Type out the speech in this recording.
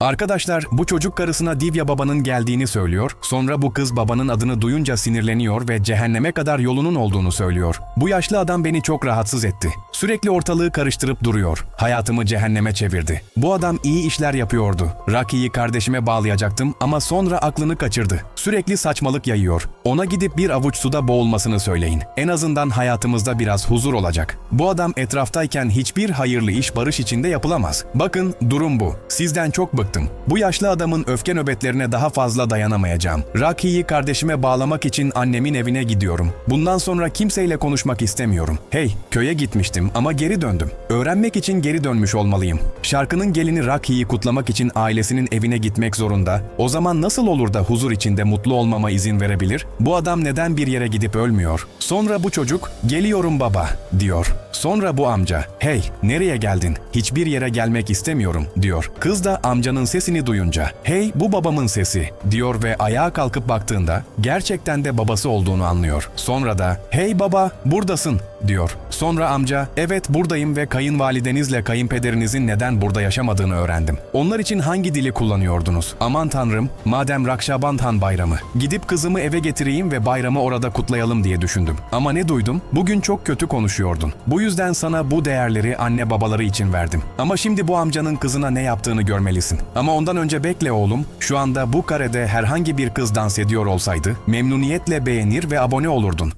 Arkadaşlar bu çocuk karısına Divya babanın geldiğini söylüyor. Sonra bu kız babanın adını duyunca sinirleniyor ve cehenneme kadar yolunun olduğunu söylüyor. Bu yaşlı adam beni çok rahatsız etti. Sürekli ortalığı karıştırıp duruyor. Hayatımı cehenneme çevirdi. Bu adam iyi işler yapıyordu. Rocky'yi kardeşime bağlayacaktım ama sonra aklını kaçırdı. Sürekli saçmalık yayıyor. Ona gidip bir avuç suda boğulmasını söyleyin. En azından hayatımızda biraz huzur olacak. Bu adam etraftayken hiçbir hayırlı iş barış içinde yapılamaz. Bakın durum bu. Sizden çok bıktım. Bu yaşlı adamın öfke nöbetlerine daha fazla dayanamayacağım. Rocky'yi kardeşime bağlamak için annemin evine gidiyorum. Bundan sonra kimseyle konuşmak istemiyorum. Hey, köye gitmiştim ama geri döndüm. Öğrenmek için geri dönmüş olmalıyım. Şarkının gelini Rocky'yi kutlamak için ailesinin evine gitmek zorunda. O zaman nasıl olur da huzur içinde mutlu olmama izin verebilir? Bu adam neden bir yere gidip ölmüyor? Sonra bu çocuk, geliyorum baba, diyor. Sonra bu amca, hey nereye geldin? Hiçbir yere gelmek istemiyorum, diyor. Kız da amcanın sesini duyunca, hey bu babamın sesi, diyor ve ayağa kalkıp baktığında gerçekten de babası olduğunu anlıyor. Sonra da, hey baba buradasın, diyor. Sonra amca, evet buradayım ve kayınvalidenizle kayınpederinizin neden burada yaşamadığını öğrendim. Onlar için hangi dili kullanıyordunuz? Aman tanrım, madem Rakşabantan bayramı, gidip kızımı eve getireyim ve bayramı orada kutlayalım diye düşündüm. Ama ne duydum? Bugün çok kötü konuşuyordun. Bu yüzden sana bu değerleri anne babaları için verdim. Ama şimdi bu amcanın kızına ne yaptığını görmelisin. Ama ondan önce bekle oğlum. Şu anda bu karede herhangi bir kız dans ediyor olsaydı memnuniyetle beğenir ve abone olurdun.